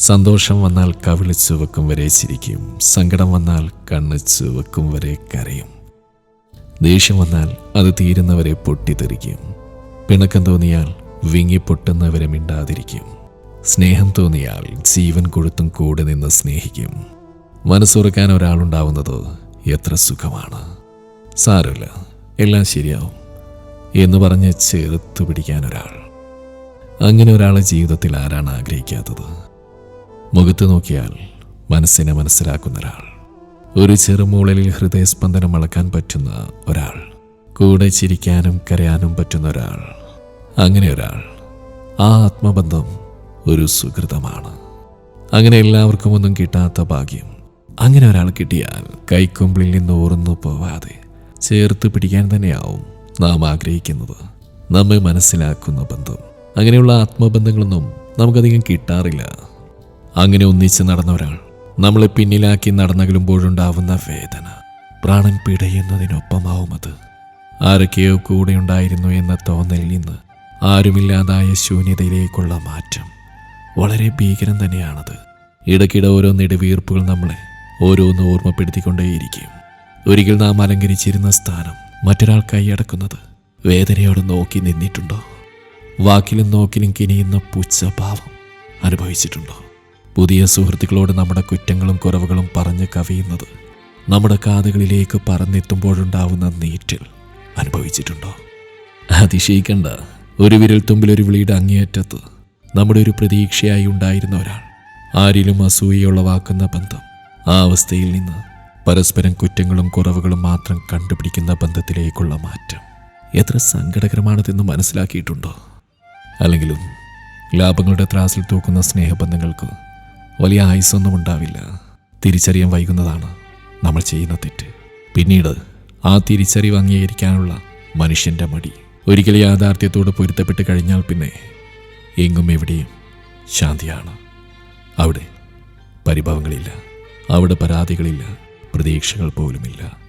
സന്തോഷം വന്നാൽ കവിളിച്ചു വെക്കും വരെ ചിരിക്കും. സങ്കടം വന്നാൽ കണ്ണ് വെക്കും വരെ കരയും. ദേഷ്യം വന്നാൽ അത് തീരുന്നവരെ പൊട്ടിത്തെറിക്കും. പിണക്കം തോന്നിയാൽ വിങ്ങിപ്പൊട്ടുന്നവരെ മിണ്ടാതിരിക്കും. സ്നേഹം തോന്നിയാൽ ജീവൻ കൊടുത്തും കൂടെ നിന്ന് സ്നേഹിക്കും. മനസ്സുറക്കാൻ ഒരാളുണ്ടാവുന്നത് എത്ര സുഖമാണ്. സാരമില്ല എല്ലാം ശരിയാവും. എന്ന് പറഞ്ഞ് ചേർത്ത് പിടിക്കാൻ ഒരാൾ. അങ്ങനെ ഒരാളെ ജീവിതത്തിൽ ആരാണ് ആഗ്രഹിക്കാത്തത്? മുഖത്ത് നോക്കിയാൽ മനസ്സിനെ മനസ്സിലാക്കുന്ന ഒരാൾ. ഒരു ചെറുമൂളലിൽ ഹൃദയസ്പന്ദനം അളക്കാൻ പറ്റുന്ന ഒരാൾ. കൂടെ ചിരിക്കാനും കരയാനും പറ്റുന്ന ഒരാൾ. അങ്ങനെ ഒരാൾ. ആ ആത്മബന്ധം ഒരു സുഹൃതമാണ് അങ്ങനെ എല്ലാവർക്കും ഒന്നും കിട്ടാത്ത ഭാഗ്യം. അങ്ങനെ ഒരാൾ കിട്ടിയാൽ കൈക്കൊമ്പിളിൽ നിന്ന് ഓർന്നു പോവാതെ ചേർത്ത് പിടിക്കാൻ തന്നെയാവും നാം ആഗ്രഹിക്കുന്നത്. നമ്മെ മനസ്സിലാക്കുന്ന ബന്ധം. അങ്ങനെയുള്ള ആത്മബന്ധങ്ങളൊന്നും നമുക്കധികം കിട്ടാറില്ല. അങ്ങനെ ഒന്നിച്ച് നടന്ന ഒരാൾ നമ്മളെ പിന്നിലാക്കി നടന്നകലുമ്പോഴുണ്ടാവുന്ന വേദന. പ്രാണൻ പിടയുന്നതിനൊപ്പമാവും അത്. ആരൊക്കെയോ കൂടെയുണ്ടായിരുന്നു എന്ന തോന്നലിൽ നിന്ന് ആരുമില്ലാതായ ശൂന്യതയിലേക്കുള്ള മാറ്റം വളരെ ഭീകരം തന്നെയാണത്. ഇടയ്ക്കിടെ ഓരോ നെടുവീർപ്പുകൾ നമ്മളെ ഓരോന്ന് ഓർമ്മപ്പെടുത്തിക്കൊണ്ടേയിരിക്കും. ഒരിക്കൽ നാം അലങ്കരിച്ചിരുന്ന സ്ഥാനം മറ്റൊരാൾ കൈയടക്കുന്നത് വേദനയോട് നോക്കി നിന്നിട്ടുണ്ടോ? വാക്കിലും നോക്കിലും കിനിയുന്ന പുച്ഛഭാവം അനുഭവിച്ചിട്ടുണ്ടോ? പുതിയ സുഹൃത്തുക്കളോട് നമ്മുടെ കുറ്റങ്ങളും കുറവുകളും പറഞ്ഞ് കവിയുന്നത് നമ്മുടെ കാതുകളിലേക്ക് പറന്നെത്തുമ്പോഴുണ്ടാവുന്ന നീറ്റിൽ അനുഭവിച്ചിട്ടുണ്ടോ? അതിശയിക്കണ്ട. ഒരു വിരൽ തുമ്പിൽ ഒരു വിളിയുടെ അങ്ങേയറ്റത്ത് നമ്മുടെ ഒരു പ്രതീക്ഷയായി ഉണ്ടായിരുന്ന ഒരാൾ. ആരിലും അസൂയുളവാക്കുന്ന ബന്ധം. ആ അവസ്ഥയിൽ നിന്ന് പരസ്പരം കുറ്റങ്ങളും കുറവുകളും മാത്രം കണ്ടുപിടിക്കുന്ന ബന്ധത്തിലേക്കുള്ള മാറ്റം. എത്ര സങ്കടകരമാണതെന്ന് മനസ്സിലാക്കിയിട്ടുണ്ടോ? അല്ലെങ്കിലും ലാഭങ്ങളുടെ ത്രാസിൽ തൂക്കുന്ന സ്നേഹബന്ധങ്ങൾക്ക് വലിയ ആയുസൊന്നും ഉണ്ടാവില്ല. തിരിച്ചറിയാൻ വൈകുന്നതാണ് നമ്മൾ ചെയ്യുന്ന തെറ്റ്. പിന്നീട് ആ തിരിച്ചറിവ് അംഗീകരിക്കാനുള്ള മനുഷ്യന്റെ മടി. ഒരിക്കൽ യാഥാർത്ഥ്യത്തോട് പൊരുത്തപ്പെട്ട് കഴിഞ്ഞാൽ പിന്നെ എങ്ങും എവിടെയും ശാന്തിയാണ്. അവിടെ പരിഭവങ്ങളില്ല. അവിടെ പരാതികളില്ല. പ്രതീക്ഷകൾ പോലുമില്ല.